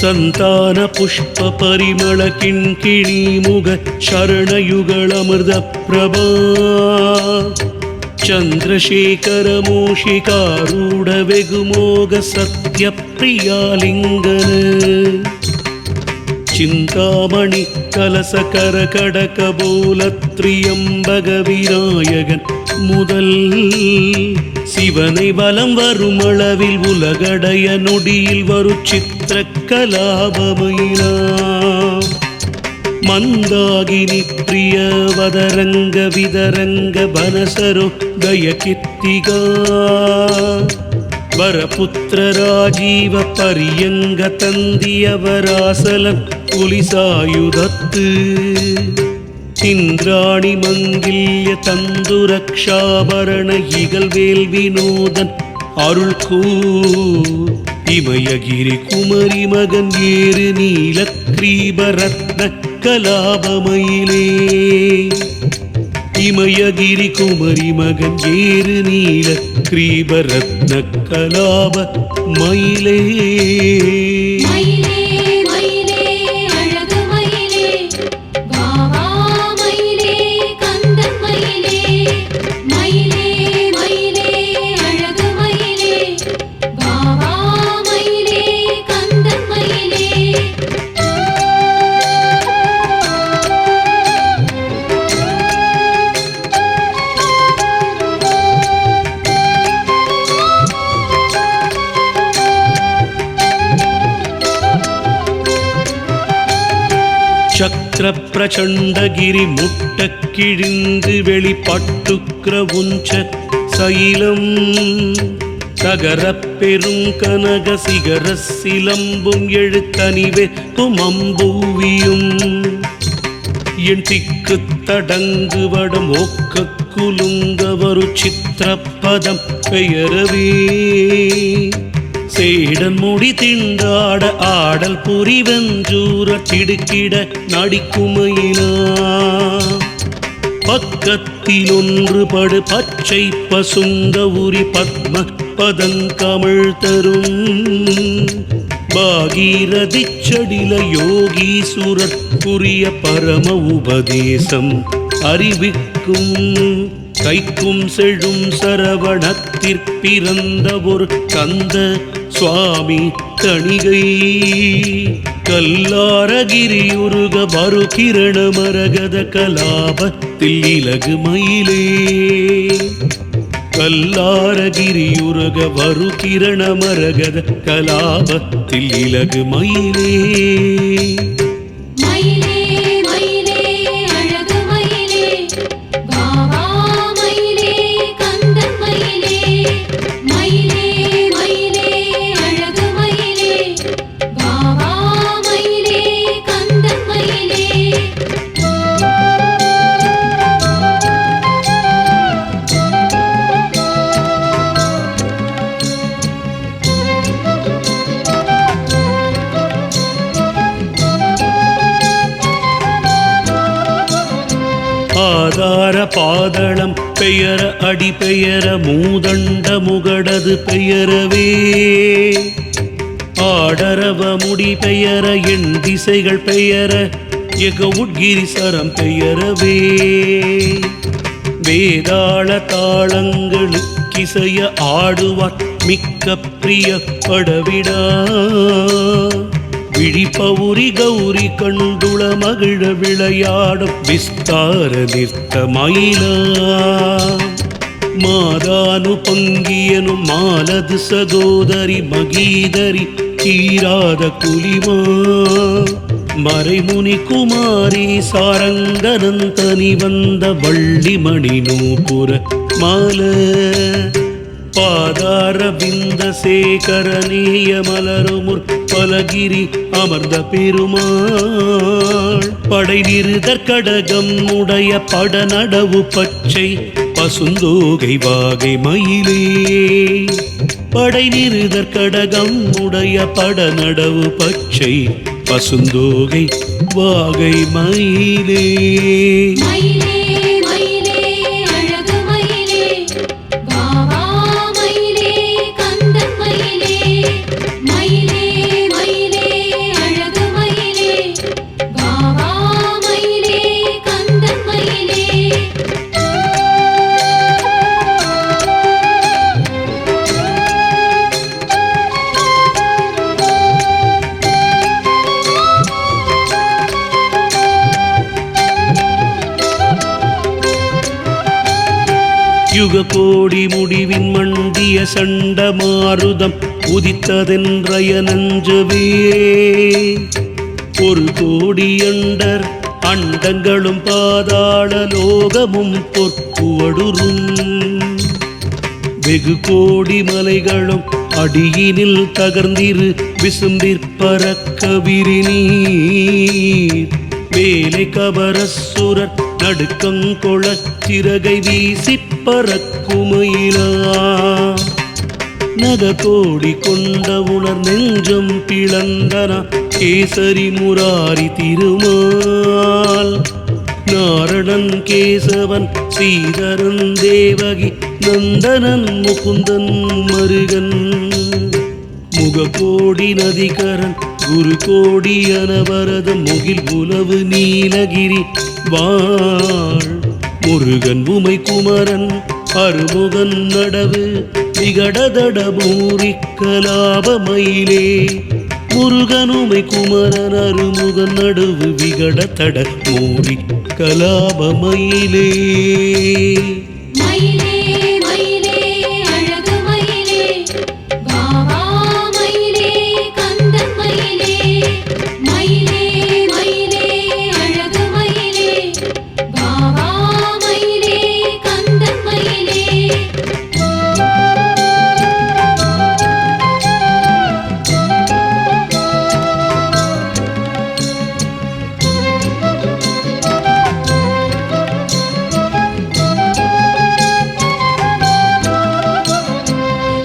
ಸಂತಾನ ಪುಷ್ಪ ಪರಿಮಳ ಕಿಣ್ಕಿಣಿ ಮುಗ ಶರಣಯುಗಳಮೃತ ಪ್ರಭಾ ಚಂದ್ರಶೇಖರ ಮೂಷಿಕಾರೂಢ ವೆಗುಮೋಗ ಸತ್ಯ ಪ್ರಿಯಾಲಿಂಗನ ಚಿಂತಾಮಣಿ கலசகர கடகபோல திரியம்பக விநாயகன் முதல் சிவனை வலம் வரும் அளவில் உலகடைய நொடியில் வரும் சித்திர கலாபமயிலாம் மந்தாகினி பிரியவதரங்க விதரங்க பனசரோ தயகித்திகா. வரபுத்திர ராஜீவ பரியங்க தந்தியவராசலம் புலிசாயுதத்து. இந்திராணி மங்கில்ய தந்து ரக்ஷாபரண இகழ்வேல் வினோதன் அருள் கூ இமயகிரி குமரி மகன் ஏறு நீல கிரீபரத்ன கலாபமயிலே இமயகிரி குமரி மகன் ஏறு சக்கர பிரச்சண்டகிரி முட்ட கிழிந்து வெளிப்பட்டுக்கிற உஞ்ச சைலம் தகர பெரும் கனக சிகர சிலம்பும் எழுத்தனிவே துமம்பூவியும் என் திக்கு தடங்கு வடம் குலுங்க ஒரு சித்திரப்பதம் பெயரவே. சேடன் முடி திண்டாட ஆடல் புரிவெஞ்சூர சிடுக்கிட நடிக்குமையினா பக்கத்தில் ஒன்றுபடு பச்சை பசுந்த உரி பத்ம பதங்கமிழ் தரும். பாகீரதி செடில யோகீசுரர் புரிய பரம உபதேசம் அறிவிக்கும். கைக்கும் செழும் சரவணத்திற்பிறந்த ஒரு கந்த சுவாமி தணிகை. கல்லாரகிரியுருக வரு கிரண மரகத கலாபத்தில் இலகு மயிலே. கல்லாரகிரியுருக வரு கிரண மரகத கலாபத்தில் இலகு மயிலே. மயிலே. பர பாதளம் பெயர அடி பெயர மூதண்ட முகடது பெயரவே. ஆடரவ முடி பெயர என் திசைகள் பெயர எக உட்கிரிசரம் பெயரவே. வேதாள தாளங்களுக்கிசைய ஆடுவார் மிக்க பிரியப்படவிடா. விழிப்பவுரி கௌரி கண்டுள மகிழ விளையாடும் விஸ்தார நிறுத்த மயிலா. மாதானு பங்கியனு மாலது சகோதரி மகீதரி தீராத குலிமா. மறைமுனி குமாரி சாரங்கனந்தனி வந்த வள்ளிமணி நூபுர மாலை. பாதார பிந்த சேகரநேய மலருமுற் பலகிரி அமர்ந்த பெருமாள். படை நிறுதற் கடகம் உடைய படநடவு பச்சை பசுந்தோகை வாகை மயிலே. படை நிறுதற் கடகம் உடைய படநடவு பச்சை பசுந்தோகை வாகை மயிலே. யுக கோடி முடிவின் மண்டிய சண்ட மாருதம் உதித்ததென்றய நஞ்சவே. ஒரு கோடி அண்டர் அண்டங்களும் பாதாள லோகமும் பொற்குவடுறும். வெகு கோடி மலைகளும் அடியினில் தகர்ந்திரு விசும்பிற்பறக்க விரிநீர். மேலே கபரசுரர் நடுக்கங்கொள சிறகை வீசி பறக்குமையிலா. நக கொண்ட உணர் நெஞ்சம் பிளந்தன கேசரி முராரி திருமால். நாரணன் கேசவன் சீதரன் தேவகி நந்தனன் முகுந்தன் மருகன். முகக்கோடி நதிகரன் குரு கோடி அனவரத முகில் உலவு நீலகிரி. வாழ் முருகன் உமை குமரன் அருமுகன் நடவு விகடதட மூரி முருகனுமை குமரன் அருமுகன் நடுவு விகட தட மூடி கலாபமயிலே மயிலே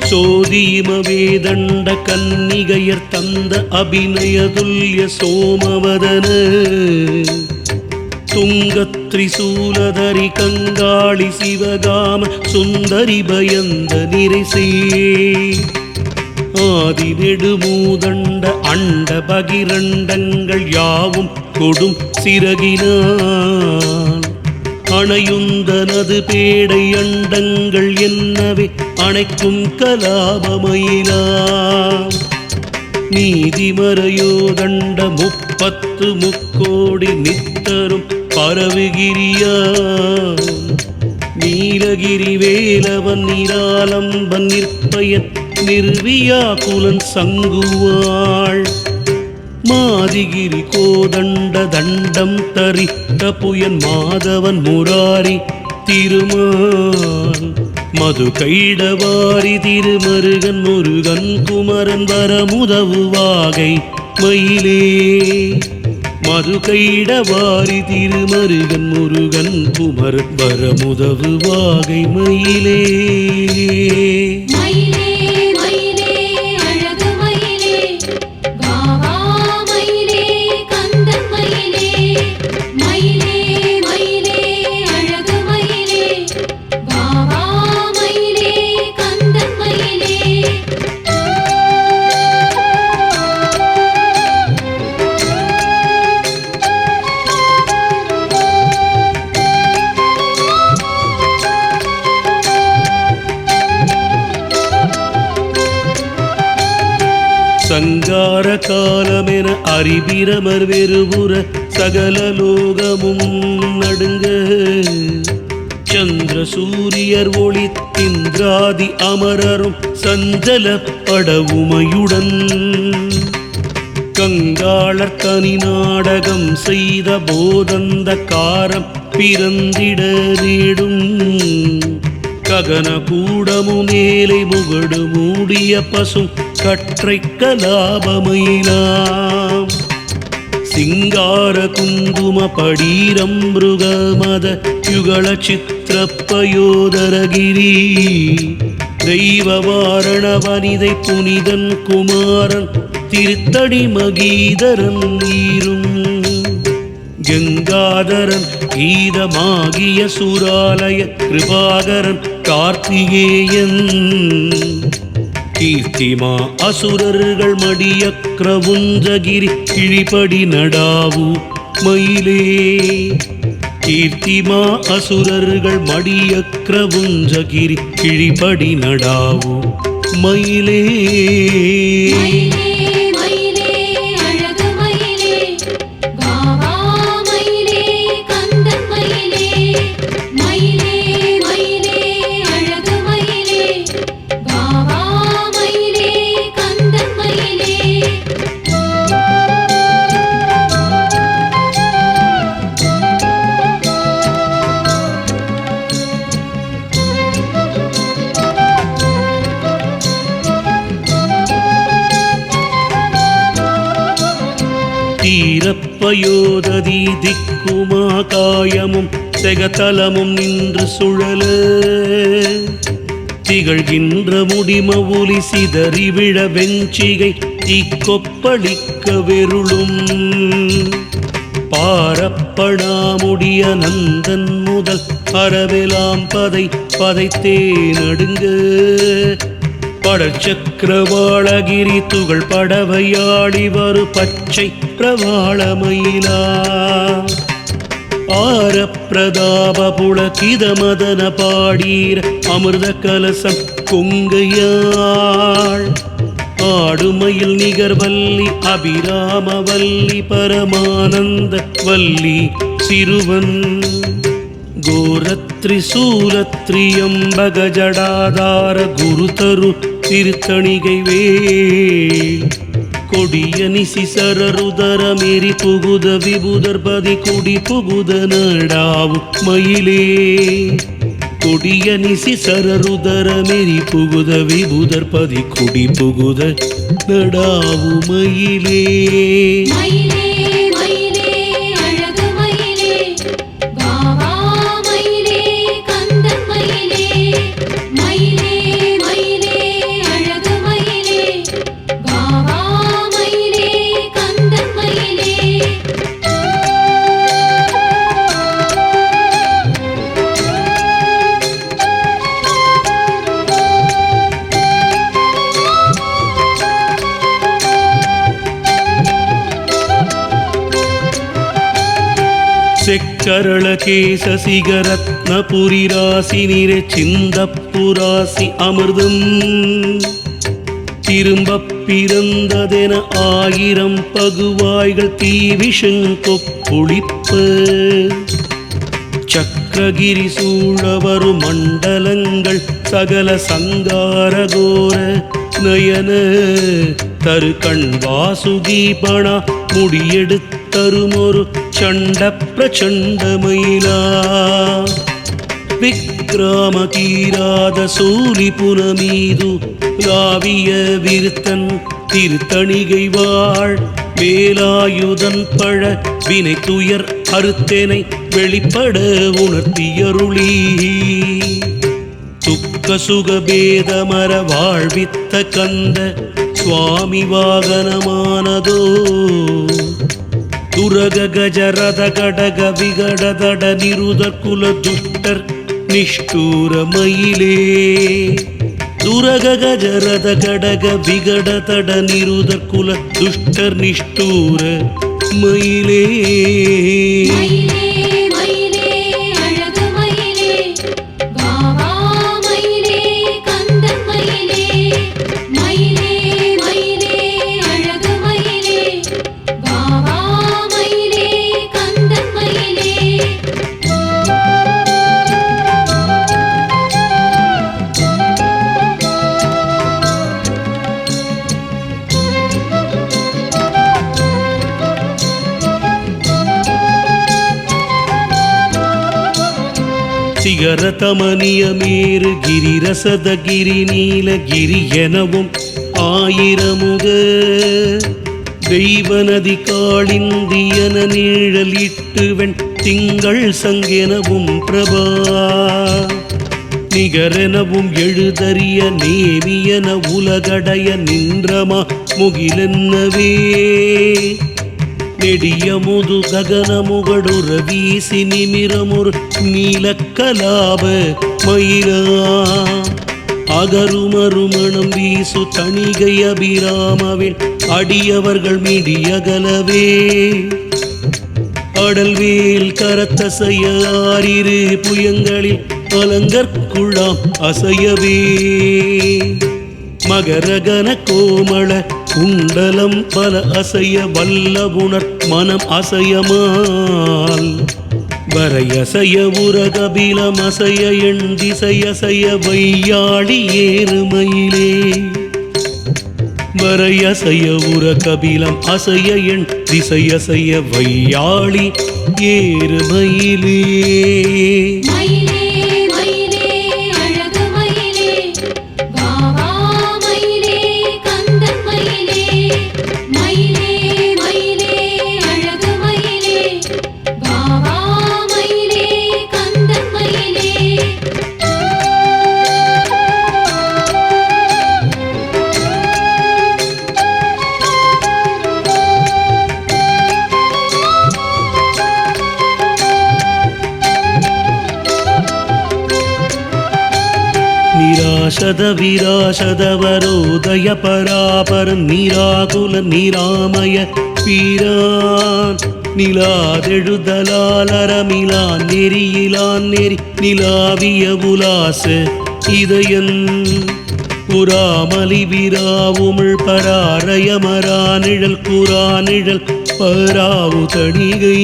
சோதிமவேதண்ட கன்னிகையர் தந்த அபிநயதுல்ய சோமவதன. துங்கத்ரிசூலதரி கங்காளி சிவகாம சுந்தரி பயந்த நிரைசே. ஆதி நெடுமூதண்ட அண்ட பகிரண்டங்கள் யாவும் கொடும் சிறகினான் அணையுந்தனது பேடை அண்டங்கள் என்னவே அணைக்கும் கலாபமயிலா. நீதிமறையோ தண்ட முப்பத்து முக்கோடி நித்தரும் பரவுகிரியா நீலகிரி வேலவன் நிராலம்பன் நிற்பயன் நிர்வியா குலன் சங்குவாள். மாதிகிரி கோதண்ட தண்டம் தரித்த புயன் மாதவன் முராரி திருமான் மது கைடவாரி திருமருகன் முருகன் குமரன் வரமுதவு வாகை மயிலே. மது கைடவாரி திருமருகன் முருகன் குமரன் வரமுதவு வாகை மயிலே. அறிபிரமர் வெறுபுற சகல லோகமும் நடுங்க. சந்திர சூரியர் ஒளி திந்திராதி அமரரும் சஞ்சல படவுமையுடன். கங்காளர் தனி நாடகம் செய்த போதந்த காரம் பிறந்திட நீடும். ககன கூடமு மேலை முகடு மூடிய பசும் கற்றை கலாபமையினாம் சிங்கார குங்கும படீரம் மத யுகள சித்திரப்பயோதரகிரி. தெய்வ வாரண வனிதை புனிதன் குமாரன் திருத்தடி மகீதரன் நீரும். கங்காதரன் கீதமாகிய சுராலய கிருபாகரன் கார்த்திகேயன். கீர்த்திமா அசுரர்கள் மடிய கிரவுஞ்சகிரி கிழிபடி நடாவு மயிலே. கீர்த்திமா அசுரர்கள் மடிய கிரவுஞ்சகிரி கிழிபடி நடாவு மயிலே. மயிலே. தீரப்பயோததி திக்குமா காயமும் செகத்தலமும் நின்று சுழல. திகழ்கின்ற முடிம ஒலி சிதறி விழ வெஞ்சிகை தீக்கொப்பளிக்க வெருளும். பாரப்படாமுடிய நந்தன் முதல் அறவெலாம் பதை பதைத்தே நடுங்க. படச்சக்கரவாளகிரி துகள் படவையாடி வரு பச்சை பிரவாளமயிலா ஆரப்பிரதாப புலகித மதன பாடீர அமிர்த கலசம் கொங்கையாள். ஆடுமயில் நிகர்வல்லி அபிராமவல்லி பரமானந்த வல்லி சிறுவன். கோரத்ரிசூலத்ரியம்பக ஜடாதார குருதரு திருத்தணிகை வேள் கொடிய நிசிசரருதரமெரி புகுத விபுதர்பதி குடி புகுத நடாவு மயிலே. கொடிய நிசிசரருதரமெரி புகுத விபுதர்பதி குடி புகுத நடாவு மயிலே. செக்கரள கேச சிகரத்ன புரிராசி நிறை சிந்தப்புராசி அமிர்தம். திரும்பப் பிறந்ததென ஆயிரம் பகுவாய்கள் தீவிஷங்கொப்பொழிப்ப சக்கரகிரி சூழவரு மண்டலங்கள் சகல சங்காரகோர நயன. தரு கண் வாசுகீபணா முடியெடுத்தருமொரு சண்ட பிரச்சண்டமயிலா விக்ராம தீராத சூலி புனமீது லாவிய விருத்தன் திருத்தணிகை வாழ். வேலாயுதன் பழ வினை துயர் அறுத்தேனை வெளிப்பட உணர்த்தியருளி. துக்க சுகபேதமர வாழ்வித்த கந்த சுவாமி வாகனமானதோ. ದುರಗ ಗಜರದ ಗಡಗ ವಿಗಡದಡ ನಿರುದ ಕುಲ ದುಷ್ಟರ್ ನಿಷ್ಠೂರ ಮೈಲೇ ದುರಗ ಗಜರದ ಗಡಗ ಬಿಗಡ ತಡ ನಿರುದ ಕುಲ ದುಷ್ಟರ್ ನಿಷ್ಠೂರ ಮೈಲೇ சிகரதமனிய மேறு கிரிரசத கிரி நீலகிரி எனவும் ஆயிரமுக. தெய்வநதி காளிந்தியன நீழலிட்டு வெண் திங்கள் சங்கெனவும் பிரபா. நிகரெனவும் எழுதறிய நேமியன உலகடைய நின்றமா முகிலென்னவே. நெடியமுது முது ககன முகடுற வீசி நிமிரமுறு நீலக்கலாப மயிலா அகருமருமணம் வீசு தணிகை அபிராமவின் அடியவர்கள் மிடியகலவே அடல்வேல் கரத்தசையாரிரு புயங்களில் அலங்கற்குழாம் அசையவே. மகரகன கோமள குண்டலம் பல அசைய வல்லபுணர் மனம் அசையமால். வரையசைய உரகபிலம் அசைய எண்டிசையசைய வையாடி ஏறுமயிலே. வரையசைய உரகபிலம் அசைய எண் திசையசைய வையாளி ஏறுமயிலே. நிசத விராசதவரோதய பராபர நிராகுல நிராமய பீரான். நிலாதெழுதலாலரமிலான் நெறியிலான் நெறி நிலாவிய உலாச இதயன். புறாமலி விராவுமிழ் பராரயமரா நிழல் குரா நிழல் பராவு தணிகை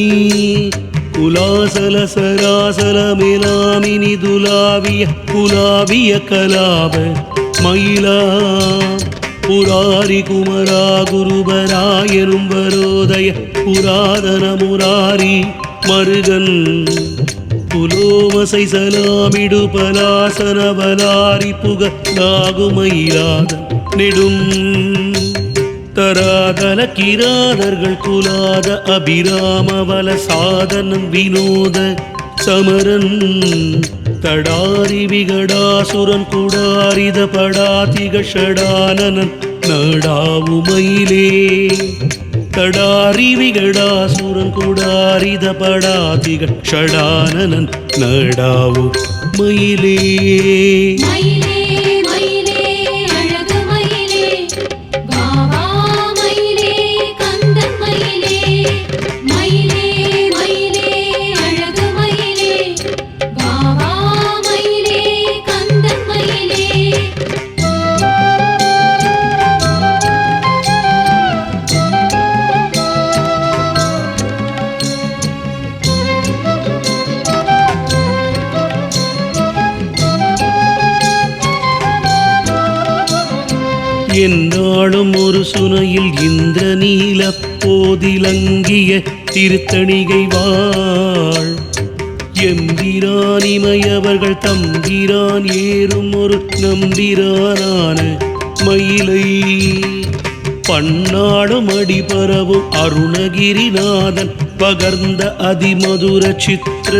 குலாசல சராசல மிலாமினி துலாவிய குலாவிய கலாப மயிலா புராரி குமரா குருபராயரும் வரோதய புராதன முராரி மருகன். புலோமசை சலாமிடு பலாசன வலாரி புக நாகுமயிலாத நெடும். உத்தராதல கிராதர்கள் குலாத அபிராமவல சாதனம் வினோத சமரன். தடாரி விகடாசுரன் குடாரித படாதிக ஷடானனன் நடாவுமயிலே தடாரி விகடாசுரன் குடாரித படாதிக ஷடானனன் நடாவு மயிலே. என்னாலும் ஒரு சுனையில் இந்திர நீல போதிலங்கிய திருத்தணிகை வாழ். எம்பிரானிமையவர்கள் தம்பிரான் ஏறும் ஒரு நம்பிரானான மயிலை. பன்னாடும் அடிபரவும் அருணகிரிநாதன் பகர்ந்த அதிமதுர சித்திர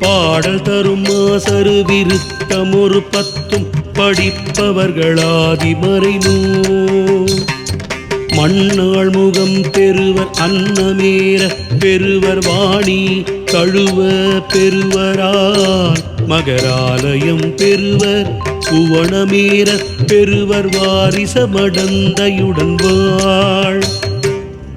பாடல் தரும் மாசரு விருத்தம் ஒரு பத்தும் படிப்பவர்களாதி மண்ணாள் முகம் பெறுவர் அன்னமேற பெறுவர் வாணி தழுவ பெறுவரால். மகராலயம் பெறுவர் புவனமேற பெறுவர் வாரிசமடந்தையுடன் வாழ்.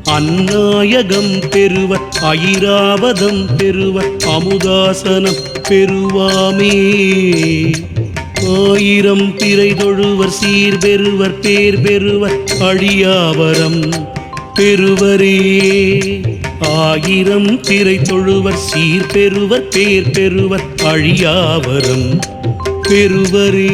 அந்நாயகம் பெறுவர் ஐராவதம் பெறுவர் அமுதாசனம் பெறுவாமே. ஆயிரம் பிறை தொழுவர் சீர் பெறுவர் பேர் பெறுவர் அழியாவரம் பெறுவரே. ஆயிரம் திரை தொழுவர் சீர் பெறுவர் பேர் பெறுவர் அழியாவரம் பெறுவரே.